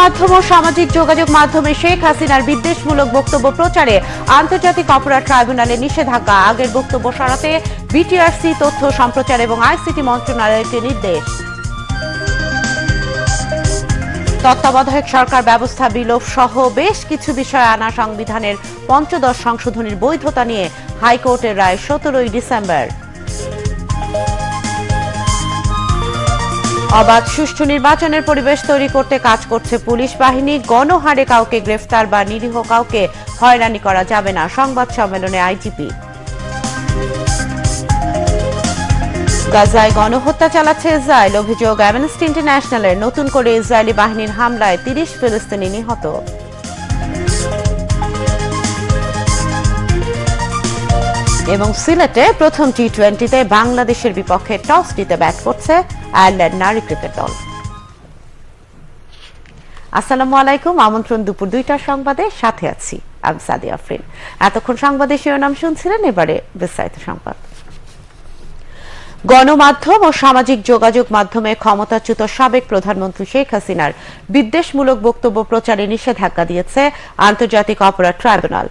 গণমাধ্যম ও সামাজিক যোগাযোগ মাধ্যমে শেখ হাসিনার বিদ্বেষমূলক বক্তব্য প্রচারে আন্তর্জাতিক অপরাধ ট্রাইব্যুনালে নিষেধাজ্ঞা। আগের বক্তব্য সরাতে বিটিআরসি তথ্য, সম্প্রচার এবং আইসিটি মন্ত্রণালয়কে নির্দেশ। তত্ত্বাবধায়ক সরকার ব্যবস্থা বিলোপ সহ বেশ কিছু বিষয় আনা সংবিধানের পঞ্চদশ সংশোধনীর বৈধতা নিয়ে হাইকোর্টের রায় সতেরোই ডিসেম্বর। অবাধ সুষ্ঠু নির্বাচনের পরিবেশ তৈরি করতে কাজ করছে পুলিশ বাহিনী। গণহারে কাউকে গ্রেফতার বা নিরীহ কাউকে হয়রানি করা যাবে না। সংবাদ সম্মেলনে আইজিপি। গাজায় গণহত্যা চালাচ্ছে ইসরায়েল। অভিযোগ, অ্যামনেস্টি ইন্টারন্যাশনালের নতুন করে ইসরায়েলি বাহিনীর হামলায় তিরিশ ফিলিস্তিনি নিহত। এবং সিলেটে প্রথম টি টোয়েন্টিতে বাংলাদেশের বিপক্ষে টস জিতে ব্যাট করছে আয়ারল্যান্ড নারী ক্রিকেট দল। আসসালামু আলাইকুম, আমন্ত্রণ দুপুর দুইটার সংবাদে, সাথে আছি আমি সাদি আফরিন। এতক্ষণ সংবাদে শিরোনাম শুনছিলেন, এবারে বিস্তারিত সংবাদ। গণমাধ্যম ও সামাজিক যোগাযোগ মাধ্যমে ক্ষমতাচ্যুত সাবেক প্রধানমন্ত্রী শেখ হাসিনার বিদ্বেষমূলক বক্তব্য প্রচারে নিষেধাজ্ঞা দিয়েছে আন্তর্জাতিক অপরাধ ট্রাইব্যুনাল।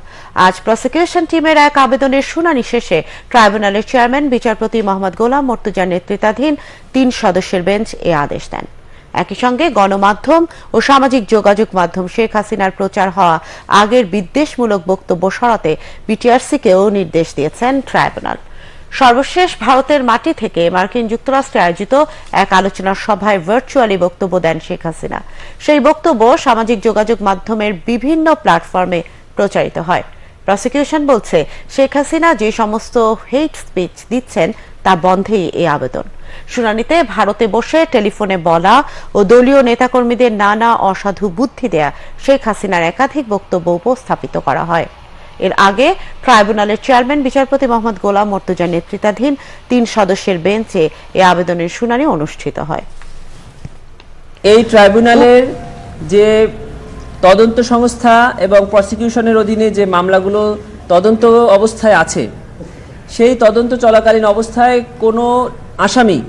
আজ প্রসিকিউশন টিমের এক আবেদনের শুনানি শেষে ট্রাইব্যুনালের চেয়ারম্যান, বিচারপতি মোহাম্মদ গোলাম মর্তুজার নেতৃত্বাধীন তিন সদস্যের বেঞ্চ এ আদেশ দেন। একই সঙ্গে গণমাধ্যম ও সামাজিক যোগাযোগ মাধ্যম শেখ হাসিনার প্রচার হওয়া আগের বিদ্বেষমূলক বক্তব্য সরাতে বিটিআরসিকেও নির্দেশ দিয়েছেন ট্রাইব্যুনাল। সর্বশেষ ভারতের মাটি থেকে মার্কিন যুক্তরাষ্ট্রে আয়োজিত এক আলোচনা সভায় ভার্চুয়ালি বক্তব্য দেন শেখ হাসিনা। সেই বক্তব্য সামাজিক যোগাযোগ মাধ্যমের বিভিন্ন প্ল্যাটফর্মে প্রচারিত হয়। প্রসিকিউশন বলছে, শেখ হাসিনা যে সমস্ত হেট স্পিচ দিচ্ছেন, তা বন্ধেই এই আবেদন। শুনানিতে ভারতে বসে টেলিফোনে বলা ও দলীয় নেতাকর্মীদের নানা অসাধু বুদ্ধি দেয়া শেখ হাসিনার একাধিক বক্তব্য উপস্থাপিত করা হয়। এর আগে ট্রাইব্যুনালের চেয়ারম্যান, বিচারপতি মোহাম্মদ গোলাম মর্তুজার নেতৃত্বাধীন তিন সদস্যের বেঞ্চে এ আবেদনের শুনানি অনুষ্ঠিত হয়। এই ট্রাইব্যুনালের যে তদন্ত সংস্থা এবং প্রসিকিউশনের অধীনে যে মামলাগুলো তদন্ত অবস্থায় আছে, সেই তদন্ত চলাকালীন অবস্থায় কোনো আসামি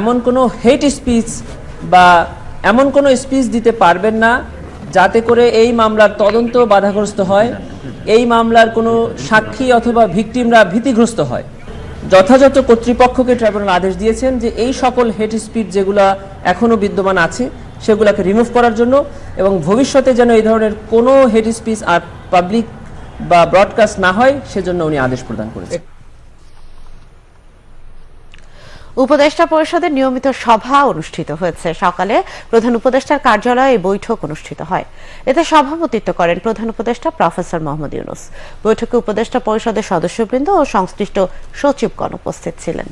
এমন কোনো হেট স্পিচ বা এমন কোনো স্পিচ দিতে পারবেন না যাতে করে এই মামলার তদন্ত বাধাগ্রস্ত হয়, এই মামলার কোনো সাক্ষী অথবা ভিকটিমরা ভীতিগ্রস্ত হয়। যথাযথ কর্তৃপক্ষকে ট্রাইব্যুনাল আদেশ দিয়েছেন যে এই সকল হেড স্পিড যেগুলো এখনও বিদ্যমান আছে, সেগুলোকে রিমুভ করার জন্য এবং ভবিষ্যতে যেন এই ধরনের কোনো হেড স্পিচ আর পাবলিক বা ব্রডকাস্ট না হয়, সেজন্য উনি আদেশ প্রদান করেছেন। উপদেষ্টা পরিষদের নিয়মিত সভা অনুষ্ঠিত হয়েছে। সকালে প্রধান উপদেষ্টার কার্যালয়ে এই বৈঠক অনুষ্ঠিত হয়। এতে সভাপতিত্ব করেন প্রধান উপদেষ্টা প্রফেসর মোহাম্মদ ইউনুস। বৈঠকে উপদেষ্টা পরিষদের সদস্যবৃন্দ ও সংশ্লিষ্ট সচিবগণ উপস্থিত ছিলেন।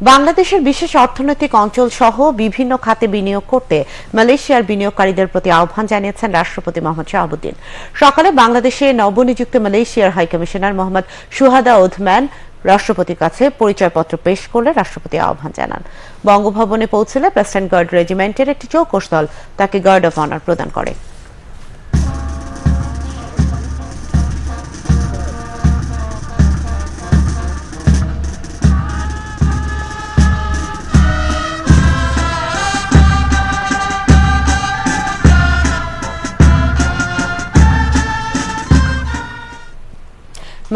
বাংলাদেশের বিশেষ অর্থনৈতিক অঞ্চল সহ বিভিন্ন খাতে বিনিয়োগ করতে মালয়েশিয়ার বিনিয়োগকারীদের প্রতি আহ্বান জানিয়েছেন রাষ্ট্রপতি মোহাম্মদ শাহাবুদ্দিন। সকালে বাংলাদেশে নবনিযুক্ত মালয়েশিয়ার হাইকমিশনার মোহাম্মদ সুহাদা ওধম্যান রাষ্ট্রপতির কাছে পরিচয়পত্র পেশ করলে রাষ্ট্রপতি আহ্বান জানান। বঙ্গভবনে পৌঁছলে প্রেসিডেন্ট গার্ড রেজিমেন্টের একটি চৌকস দল তাকে গার্ড অফ অনার প্রদান করে।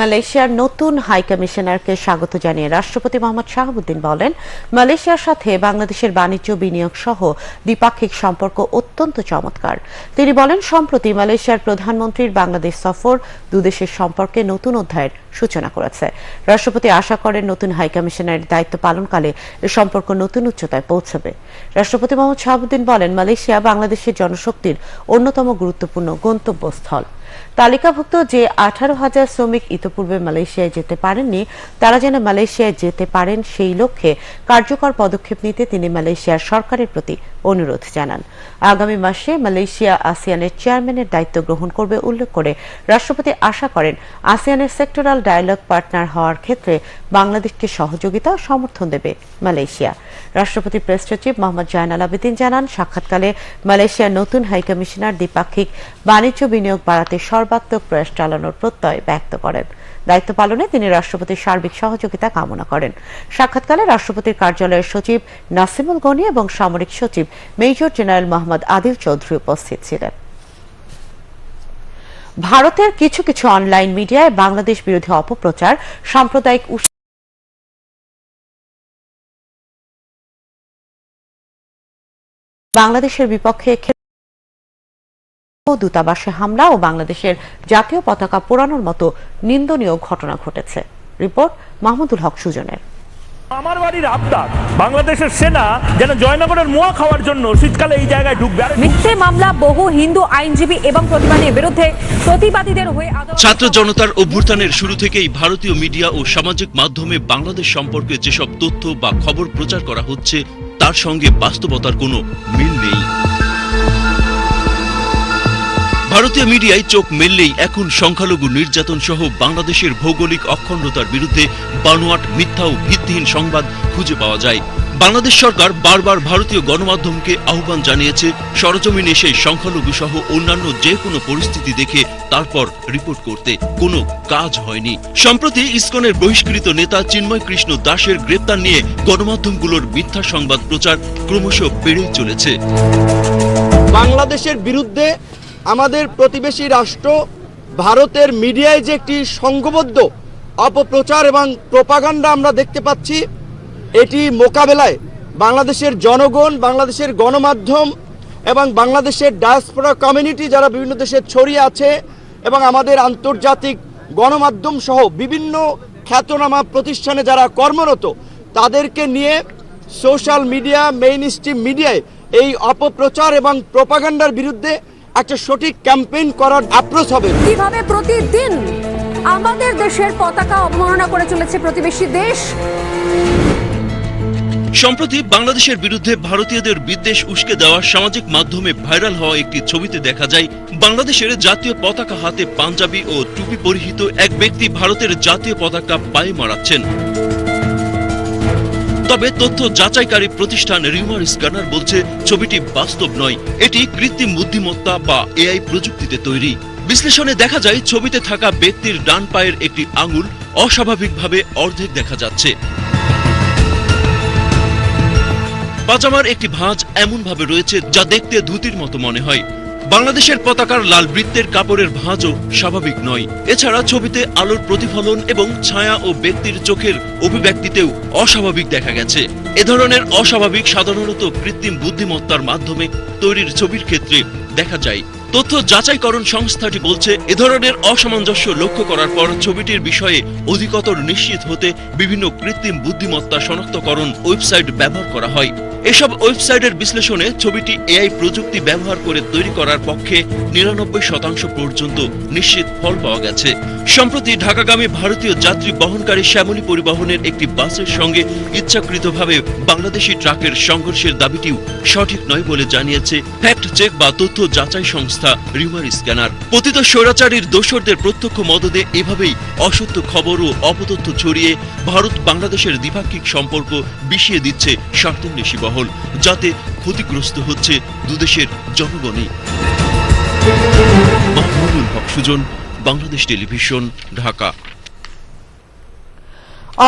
মালয়েশিয়ার নতুন হাই কমিশনারকে স্বাগত জানিয়ে রাষ্ট্রপতি মোহাম্মদ শাহাবুদ্দিন বলেন, মালয়েশিয়ার সাথে বাংলাদেশের বাণিজ্য, বিনিয়োগ সহ দ্বিপাক্ষিক সম্পর্ক অত্যন্ত চমৎকার। তিনি বলেন, সম্প্রতি মালয়েশিয়ার প্রধানমন্ত্রীর বাংলাদেশ সফর দুদেশের সম্পর্কে নতুন অধ্যায়ের সূচনা করেছে। রাষ্ট্রপতি আশা করেন, নতুন হাই কমিশনারের দায়িত্ব পালনকালে এ সম্পর্ক নতুন উচ্চতায় পৌঁছবে। রাষ্ট্রপতি মোহাম্মদ শাহাবুদ্দিন বলেন, মালয়েশিয়া বাংলাদেশের জনশক্তির অন্যতম গুরুত্বপূর্ণ গন্তব্যস্থল। তালিকাভুক্ত যে আঠারো হাজার শ্রমিক ইতোপূর্বে মালয়েশিয়ায় যেতে পারেননি, তারা যেন মালয়েশিয়ায় যেতে পারেন সেই লক্ষ্যে কার্যকর পদক্ষেপ নিতে তিনি মালয়েশিয়ার সরকারের প্রতি অনুরোধ জানান। আগামী মাসে মালয়েশিয়া আসিয়ানের চেয়ারম্যানের দায়িত্ব গ্রহণ করবে উল্লেখ করে রাষ্ট্রপতি আশা করেন আসিয়ানের সেক্টরাল ডায়ালগ পার্টনার হওয়ার ক্ষেত্রে বাংলাদেশকে সহযোগিতা সমর্থন দেবে মালয়েশিয়া। রাষ্ট্রপতি প্রেস সচিব মোহাম্মদ জায়নাল আবেদিন জানান, সাক্ষাৎকালে মালয়েশিয়ার নতুন হাইকমিশনার দ্বিপাক্ষিক বাণিজ্য বিনিয়োগ বাড়াতে সর্বাত্মক প্রয়াস চালানোর প্রত্যয় ব্যক্ত করেন। দায়িত্ব পালনে তিনি রাষ্ট্রপতির সার্বিক সহযোগিতা কামনা করেন। সাক্ষাৎকালে রাষ্ট্রপতির কার্যালয়ের সচিব নাসিমুল গনি এবং সামরিক সচিব মেজর জেনারেল মোহাম্মদ আদিল চৌধুরী উপস্থিত ছিলেন। ভারতের কিছু কিছু অনলাইন মিডিয়ায় বাংলাদেশ বিরোধী অপপ্রচার, সাম্প্রদায়িক বাংলাদেশের বিপক্ষে ক্ষে- দূতাবাসে হামলা ও বাংলাদেশের জাতীয় পতাকা পোড়ানোর মতো নিন্দনীয় ঘটনা ঘটেছে। রিপোর্ট মাহমুদুল হক সুজনের। আমার বাড়ির আবদার বাংলাদেশের সেনা যেন জয়নগরের মোয়া খাওয়ার জন্য শীতকালে এই জায়গায় ঢুকবে। মিথ্যে মামলা বহু হিন্দু আইনজীবী এবং প্রতিবাদীর বিরুদ্ধে প্রতিবাদীদের হয়ে আদালত ছাত্র জনতার অভ্যুত্থানের শুরু থেকেই ভারতীয় মিডিয়া ও সামাজিক মাধ্যমে বাংলাদেশ সম্পর্কে যেসব তথ্য বা খবর প্রচার করা হচ্ছে তার সঙ্গে বাস্তবতার কোনো মিল নেই। ভারতীয় মিডিয়ায় চোখ মেললেই এখন সংখ্যালঘু নির্যাতন সহ বাংলাদেশের ভৌগোলিক অখণ্ডতার বিরুদ্ধে বানোয়াট মিথ্যা ও ভিত্তিহীন সংবাদ খুঁজে পাওয়া যায়। বাংলাদেশ সরকার বারবার ভারতীয় গণমাধ্যমকে আহ্বান জানিয়েছে, সরজমিনে সেই সংখ্যালঘু সহ অন্যান্য যে কোনো পরিস্থিতি দেখে তারপর রিপোর্ট করতে। কোনো কাজ হয়নি। সম্প্রতি ইসকনের বহিষ্কৃত নেতা চিন্ময় কৃষ্ণ দাসের গ্রেপ্তার নিয়ে গণমাধ্যমগুলোর মিথ্যা সংবাদ প্রচার ক্রমশ বেড়েই চলেছে। বাংলাদেশের বিরুদ্ধে আমাদের প্রতিবেশী রাষ্ট্র, ভারতের মিডিয়ায় যে একটি সংঘবদ্ধ অপপ্রচার এবং প্রপাগান্ডা আমরা দেখতে পাচ্ছি, এটি মোকাবেলায় বাংলাদেশের জনগণ, বাংলাদেশের গণমাধ্যম এবং বাংলাদেশের ডায়াসপোরা কমিউনিটি যারা বিভিন্ন দেশে ছড়িয়ে আছে এবং আমাদের আন্তর্জাতিক গণমাধ্যম সহ বিভিন্ন খ্যাতনামা প্রতিষ্ঠানে যারা কর্মরত, তাদেরকে নিয়ে সোশ্যাল মিডিয়া মেইন স্ট্রিম মিডিয়ায় এই অপপ্রচার এবং প্রপাগান্ডার বিরুদ্ধে একটা সঠিক ক্যাম্পেইন করার অ্যাপ্রোচ হবে। কীভাবে প্রতিদিন আমাদের দেশের পতাকা অবমাননা করে চলেছে প্রতিবেশী দেশ? সম্প্রতি বাংলাদেশের বিরুদ্ধে ভারতীয়দের বিদ্বেষ উস্কে দেওয়া সামাজিক মাধ্যমে ভাইরাল হওয়া একটি ছবিতে দেখা যায় বাংলাদেশের জাতীয় পতাকা হাতে পাঞ্জাবি ও টুপি পরিহিত এক ব্যক্তি ভারতের জাতীয় পতাকা পায়ে মারাচ্ছেন। তবে তথ্য যাচাইকারী প্রতিষ্ঠান রিউমার স্ক্যানার বলছে, ছবিটি বাস্তব নয়। এটি কৃত্রিম বুদ্ধিমত্তা বা এআই প্রযুক্তিতে তৈরি। বিশ্লেষণে দেখা যায়, ছবিতে থাকা ব্যক্তির ডান পায়ের একটি আঙুল অস্বাভাবিকভাবে অর্ধেক দেখা যাচ্ছে। পাজামার একটি ভাঁজ এমনভাবে রয়েছে যা দেখতে ধুতির মতো মনে হয়। বাংলাদেশের পতাকার লাল বৃত্তের কাপড়ের ভাঁজও স্বাভাবিক নয়। এছাড়া ছবিতে আলোর প্রতিফলন এবং ছায়া ও ব্যক্তির চোখের অভিব্যক্তিতেও অস্বাভাবিক দেখা গেছে। এ ধরনের অস্বাভাবিক সাধারণত কৃত্রিম বুদ্ধিমত্তার মাধ্যমে তৈরির ছবির ক্ষেত্রে দেখা যায়। তথ্য যাচাইকরণ সংস্থাটি বলছে, এ ধরনের অসামঞ্জস্য লক্ষ্য করার পর ছবিটির বিষয়ে অধিকতর নিশ্চিত হতে বিভিন্ন কৃত্রিম বুদ্ধিমত্তা শনাক্তকরণ ওয়েবসাইট ব্যবহার করা হয়। এসব ওয়েবসাইটের বিশ্লেষণে ছবিটি এআই প্রযুক্তি ব্যবহার করে তৈরি করার পক্ষে নিরানব্বই শতাংশ পর্যন্ত নিশ্চিত ফল পাওয়া গেছে। সম্প্রতি ঢাকাগামী ভারতীয় যাত্রী বহনকারী শ্যামলী পরিবহনের একটি বাসের সঙ্গে ইচ্ছাকৃতভাবে বাংলাদেশি ট্রাকের সংঘর্ষের দাবিটিও সঠিক নয় বলে জানিয়েছে। ফ্যাক্ট চেক বা তথ্য যাচাই সংস্থা। রিউমার স্ক্যানার, পতিত স্বৈরাচারীর দোসরদের প্রত্যক্ষ মদদে এভাবেই অসত্য খবর ও অপতথ্য ছড়িয়ে ভারত বাংলাদেশের দ্বিপাক্ষিক সম্পর্ক বিষিয়ে দিচ্ছে স্বার্থান্বেষী বহল, যাতে ক্ষতিগ্রস্ত হচ্ছে দুদেশের জনগণই। মাহমুদুল হক সুজন, বাংলাদেশ টেলিভিশন, ঢাকা।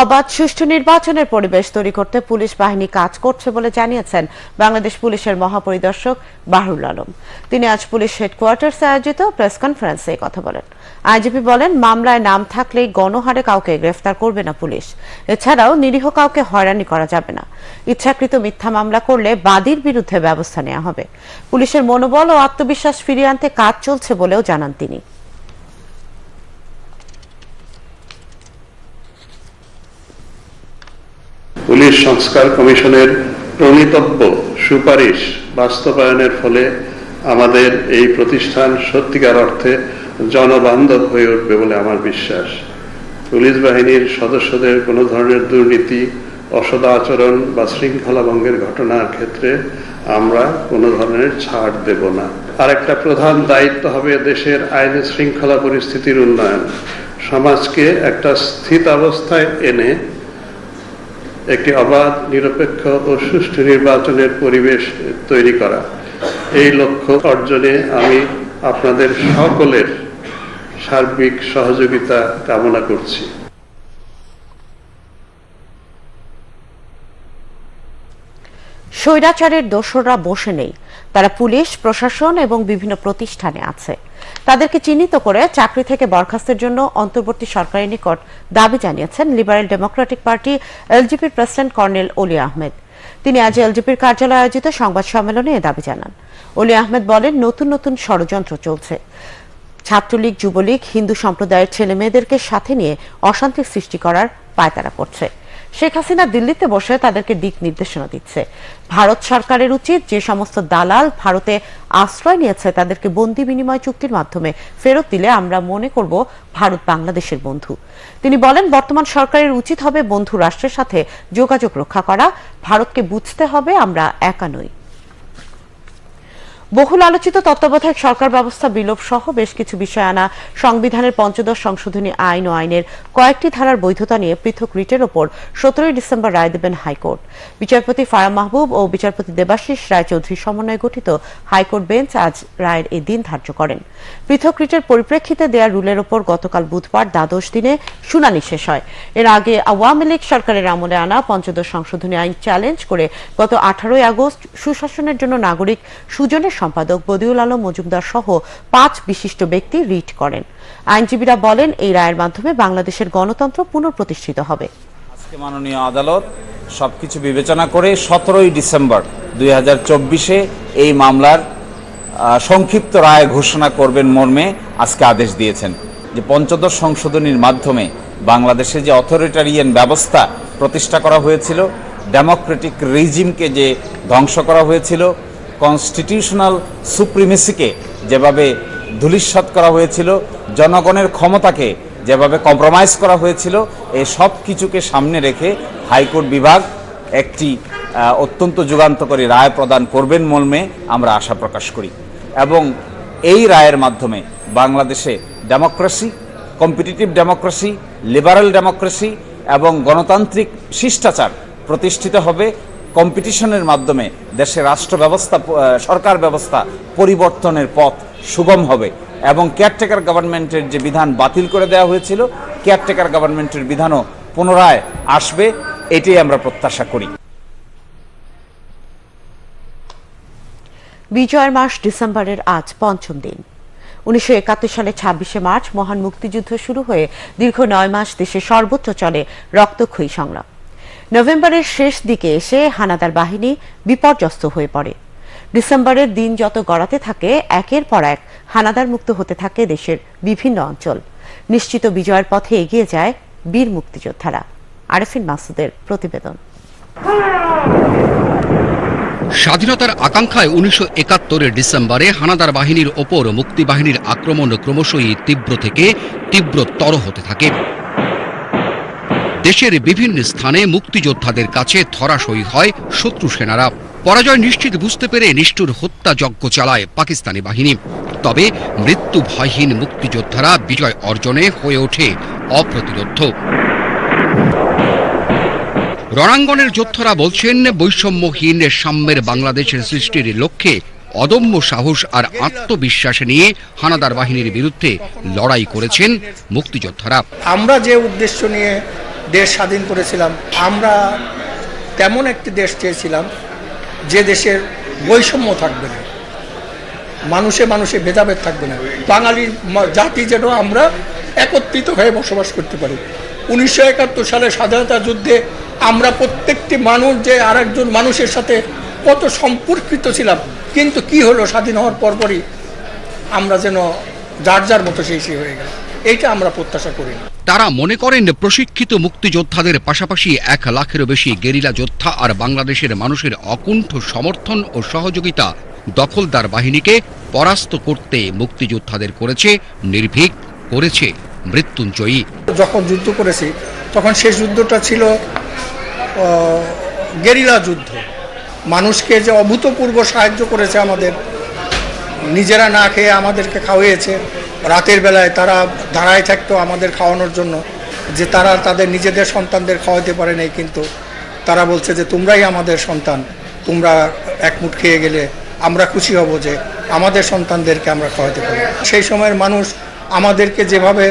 অবাধ সুষ্ঠু নির্বাচনের পরিবেশ তৈরি করতে পুলিশ বাহিনী কাজ করছে বলে জানিয়েছেন বাংলাদেশ পুলিশের মহাপরিদর্শক বাহরুল আলম। তিনি আজ পুলিশ হেডকোয়ার্টার্সে আয়োজিত প্রেস কনফারেন্সে কথা বলেন। আইজিপি বলেন, মামলায় নাম থাকলেই গণহারে কাউকে গ্রেফতার করবে না পুলিশ। এছাড়াও নিরীহ কাউকে হয়রানি করা যাবে না। ইচ্ছাকৃত মিথ্যা মামলা করলে বাদীর বিরুদ্ধে ব্যবস্থা নেওয়া হবে। পুলিশের মনোবল ও আত্মবিশ্বাস ফিরিয়ে আনতে কাজ চলছে বলেও জানান তিনি। পুলিশ সংস্কার কমিশনের প্রণীতব্য সুপারিশ বাস্তবায়নের ফলে আমাদের এই প্রতিষ্ঠান সত্যিকার অর্থে জনবান্ধব হয়ে উঠবে বলে আমার বিশ্বাস। পুলিশ বাহিনীর সদস্যদের কোনো ধরনের দুর্নীতি অসদাচরণ বা শৃঙ্খলা ভঙ্গের ঘটনার ক্ষেত্রে আমরা কোনো ধরনের ছাড় দেব না। আর একটা প্রধান দায়িত্ব হবে দেশের আইন শৃঙ্খলা পরিস্থিতির উন্নয়ন। সমাজকে একটা স্থিতাবস্থায় এনে একটি অবাধ, নিরপেক্ষ ও সুষ্ঠু নির্বাচনের পরিবেশ তৈরি করা। এই লক্ষ্য অর্জনে আমি আপনাদের সকলের সার্বিক সহযোগিতা কামনা করছি। স্বৈরাচারের দোসররা বসে নেই। তারা পুলিশ, প্রশাসন এবং বিভিন্ন প্রতিষ্ঠানে আছে। তাদেরকে চিহ্নিত করে চাকরি থেকে বরখাস্তের জন্য অন্তর্বর্তী সরকারের নিকট দাবি জানিয়েছেন লিবারেল ডেমোক্রেটিক পার্টি এলজিপির প্রেসিডেন্ট কর্নেল অলি আহমেদ। তিনি আজ এলজিপির কার্যালয়ে আয়োজিত সংবাদ সম্মেলনে এ দাবি জানান। অলি আহমেদ বলেন, নতুন নতুন ষড়যন্ত্র চলছে। ছাত্রলীগ, যুবলীগ, হিন্দু সম্প্রদায়ের ছেলে মেয়েদেরকে সাথে নিয়ে অশান্তির সৃষ্টি করার পায়তারা করছে। শেখ হাসিনা দিল্লিতে বসে তাদেরকে দিক নির্দেশনা দিচ্ছে। ভারত সরকারের উচিত যে সমস্ত দালাল ভারতে আশ্রয় নিয়েছে, তাদেরকে বন্দি বিনিময় চুক্তির মাধ্যমে ফেরত দিলে আমরা মনে করব ভারত বাংলাদেশের বন্ধু। তিনি বলেন, বর্তমান সরকারের উচিত হবে বন্ধু রাষ্ট্রের সাথে যোগাযোগ রক্ষা করা। ভারতকে বুঝতে হবে আমরা একা নই। বহুল আলোচিত তত্ত্বাবধায়ক সরকার ব্যবস্থা বিলোপ সহ বেশ কিছু বিষয় আনা। সংবিধানের পঞ্চদশ সংশোধনী আইন ও আইনের কয়েকটি ধারার বৈধতা নিয়ে পৃথক রিটের ওপর সতেরোই ডিসেম্বর রায় দেবেন হাইকোর্ট। বিচারপতি ফারাম মাহবুব ও বিচারপতি দেবাশিস রায়চৌধুরী সমন্বয়ে গঠিত হাইকোর্ট বেঞ্চ আজ রায়ের এই দিন ধার্য করেন। পৃথক রিটের পরিপ্রেক্ষিতে দেয়া রুলের ওপর গতকাল বুধবার দ্বাদশ দিনে শুনানি শেষ হয়। এর আগে আওয়ামী লীগ সরকারের আমলে আনা পঞ্চদশ সংশোধনী আইন চ্যালেঞ্জ করে গত আঠারোই আগস্ট সুশাসনের জন্য নাগরিক সুজনের সম্পাদক বদিউল আলম মজুমদার সহ পাঁচ বিশিষ্ট ব্যক্তি রিট করেন। আইনজীবীরা বলেন, এই রায়ের মাধ্যমে বাংলাদেশের গণতন্ত্র পুনঃপ্রতিষ্ঠিত হবে। আজকে মাননীয় আদালত সবকিছু বিবেচনা করে সতেরোই ডিসেম্বর দুই এই মামলার সংক্ষিপ্ত রায় ঘোষণা করবেন মর্মে আজকে আদেশ দিয়েছেন। যে পঞ্চদশ সংশোধনীর মাধ্যমে বাংলাদেশে যে অথরিটারিয়ান ব্যবস্থা প্রতিষ্ঠা করা হয়েছিল, ডেমোক্রেটিক রিজিমকে যে ধ্বংস করা হয়েছিল কনস্টিটিউশনাল সুপ্রিমেসিকে যেভাবে ধূলিসাৎ করা হয়েছিল, জনগণের ক্ষমতাকে যেভাবে কম্প্রোমাইজ করা হয়েছিল এই সব কিছুকে সামনে রেখে হাইকোর্ট বিভাগ একটি অত্যন্ত যুগান্তকারী রায় প্রদান করবেন মর্মে আমরা আশা প্রকাশ করি। এবং এই রায়ের মাধ্যমে বাংলাদেশে democracy competitive democracy liberal democracy এবং গণতান্ত্রিক শিষ্টাচার প্রতিষ্ঠিত হবে। কম্পিটিশনের মাধ্যমে দেশের রাষ্ট্র ব্যবস্থা সরকার ব্যবস্থা পরিবর্তনের পথ সুগম হবে এবং কেয়ারটেকার গভর্নমেন্টের যে বিধান বাতিল করে দেওয়া হয়েছিল কেয়ারটেকার গভর্নমেন্টের বিধানও পুনরায় আসবে, এটাই আমরা প্রত্যাশা করি। বিজয়ের মাস ডিসেম্বরের আজ পঞ্চম দিন। উনিশশো একাত্তর সালে ছাব্বিশে মার্চ মহান মুক্তিযুদ্ধ শুরু হয়ে দীর্ঘ নয় মাস দেশে সর্বোচ্চ চলে রক্তক্ষয়ী সংগ্রাম নভেম্বরের শেষ দিকে এসে হানাদার বাহিনী বিপর্যস্ত হয়ে পড়ে। ডিসেম্বরের দিন যত গড়াতে থাকে, একের পর এক হানাদার মুক্ত হতে থাকে দেশের বিভিন্ন অঞ্চল। নিশ্চিত বিজয়ের পথে এগিয়ে যায় বীর মুক্তিযোদ্ধারা। আরেফিন মাসুদের প্রতিবেদন। স্বাধীনতার আকাঙ্ক্ষায় উনিশশো একাত্তরের ডিসেম্বরে হানাদার বাহিনীর ওপর মুক্তিবাহিনীর আক্রমণ ক্রমশই তীব্র থেকে তীব্রতর হতে থাকে। দেশের বিভিন্ন স্থানে মুক্তিযোদ্ধাদের কাছে ধরাশয়ী হয় শত্রু সেনারা। পরাজয় নিশ্চিত বুঝতে পেরে নিষ্ঠুর হত্যাযজ্ঞ চালায় পাকিস্তানি বাহিনী। তবে মৃত্যু ভয়হীন মুক্তিযোদ্ধারা বিজয় অর্জনে হয়ে ওঠে অপ্রতিরোধ্য। রণাঙ্গনের যোদ্ধারা বলছেন, বৈষম্যহীন সাম্যের বাংলাদেশের সৃষ্টির লক্ষ্যে অদম্য সাহস আর আত্মবিশ্বাস নিয়ে হানাদার বাহিনীর বিরুদ্ধে লড়াই করেছেন মুক্তিযোদ্ধারা। আমরা যে উদ্দেশ্য নিয়ে দেশ স্বাধীন করেছিলাম। আমরা তেমন একটি দেশ চেয়েছিলাম, যে দেশের বৈষম্য থাকবে না। মানুষে মানুষে ভেদাভেদ থাকবে না। বাঙালির জাতি যেন আমরা একত্রিত হয়ে বসবাস করতে পারি। উনিশশো একাত্তর সালে স্বাধীনতা যুদ্ধে আমরা প্রত্যেকটি মানুষ যে আরেকজন মানুষের সাথে কত সম্পর্কিত ছিলাম, কিন্তু কি হলো স্বাধীন হওয়ার পরপরই আমরা যেন যার যার মতো সেই হয়ে গেল এইটা আমরা প্রত্যাশা করি না। তারা মনে করেন প্রশিক্ষিত মুক্তিযোদ্ধাদের পাশাপাশি এক লাখেরও বেশি গেরিলা যোদ্ধা আর বাংলাদেশের মানুষের অকুণ্ঠ সমর্থন ও সহযোগিতা দখলদার বাহিনীকে পরাস্ত করতে মুক্তিযোদ্ধাদের করেছে নির্ভীক করেছে মৃত্যুঞ্জয়ী। যখন যুদ্ধ করেছি তখন শেষ যুদ্ধটা ছিল গেরিলা যুদ্ধ। মানুষকে যে অভূতপূর্ব সাহায্য করেছে আমাদের নিজেরা না খেয়ে আমাদেরকে খাওয়িয়েছে। রাতের বেলায় তারা দাঁড়ায় থাকতো আমাদের খাওয়ানোর জন্য, যে তারা তাদের নিজেদের সন্তানদের খাওয়াতে পারে নাই, কিন্তু তারা বলছে যে তোমরাই আমাদের সন্তান, তোমরা এক মুঠ খেয়ে গেলে আমরা খুশি হব যে আমাদের সন্তানদেরকে আমরা খাওয়াতে পারি। সেই সময়ের মানুষ আমাদেরকে যেভাবে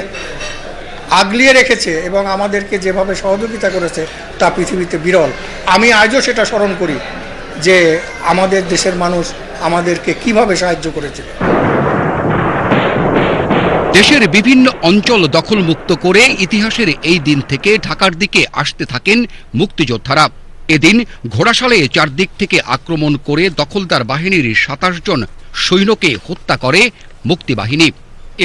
আগলিয়ে রেখেছে এবং আমাদেরকে যেভাবে সহযোগিতা করেছে, তা পৃথিবীতে বিরল। আমি আজও সেটা স্মরণ করি যে আমাদের দেশের মানুষ আমাদেরকে কীভাবে সাহায্য করেছিল দেশের বিভিন্ন অঞ্চল দখলমুক্ত করে ইতিহাসের এই দিন থেকে ঢাকার দিকে আসতে থাকেন মুক্তিযোদ্ধারা। এদিন ঘোড়াশালে চারদিক থেকে আক্রমণ করে দখলদার বাহিনীর সাতাশ জন সৈন্যকে হত্যা করে মুক্তিবাহিনী।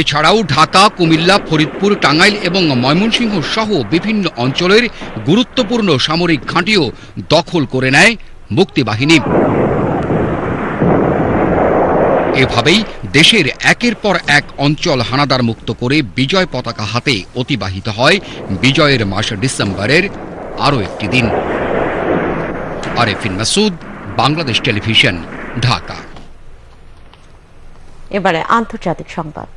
এছাড়াও ঢাকা, কুমিল্লা, ফরিদপুর, টাঙ্গাইল এবং ময়মনসিংহ সহ বিভিন্ন অঞ্চলের গুরুত্বপূর্ণ সামরিক ঘাঁটিও দখল করে নেয় মুক্তিবাহিনী। এভাবেই দেশের একের পর এক অঞ্চল হানাদার মুক্ত করে বিজয় পতাকা হাতে অতিবাহিত হয়। বিজয়ের মাস ডিসেম্বরের আরও একটি দিন। আরেফিন মাসুদ, বাংলাদেশ টেলিভিশন, ঢাকা। এবারে আন্তর্জাতিক সংবাদ।